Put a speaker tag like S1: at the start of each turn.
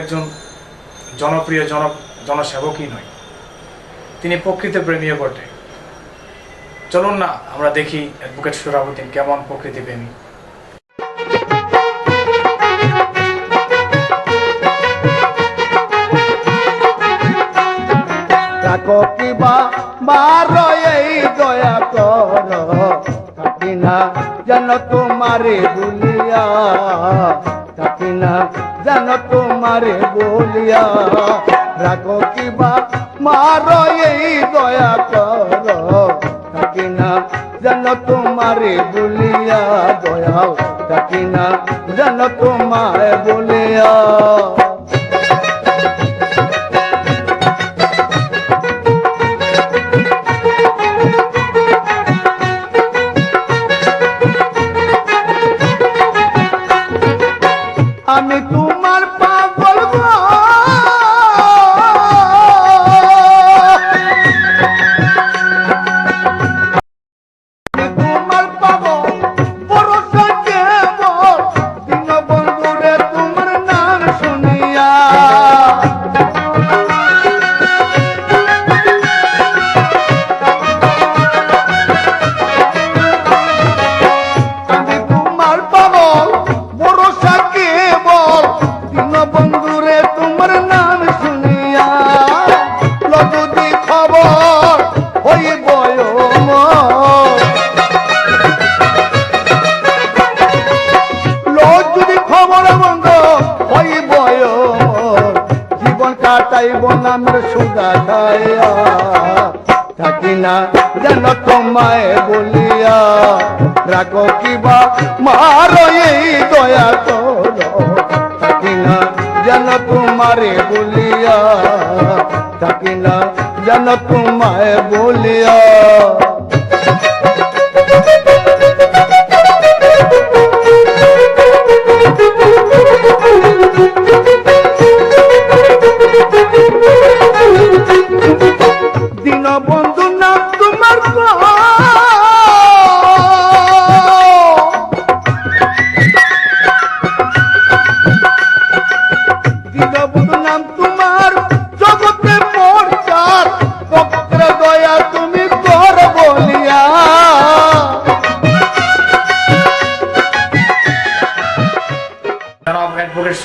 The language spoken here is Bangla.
S1: একজন জনপ্রিয় জন, জনসেবকই নয়। তিনি প্রকৃতি প্রেমীও বটে। চলুন না, আমরা দেখি অ্যাডভোকেট সুরাবুদ্দিন কেমন প্রকৃতি প্রেমী
S2: রাখো কিবা থাকি যেন তোমারে বলিয়া থাকি না যেন তোমারে বলিয়া। রাখো কিবা মার এই দয়া কর। থাকি না যেন তোমারে বলিয়া। দয়াও থাকি না যেন তোমায় বলিয়া। আমি তোমার যদি খবর বন্ধ হইব জীবন কাটাইব নামের সুদা খাইয়া। থাকি না যেন তোমায় বলিয়া। রাখো কিবা মার এই দয়া কর থাকি না যেন তোমারে বলিয়া। থাকি না যেন তোমায় বলিয়া। porque el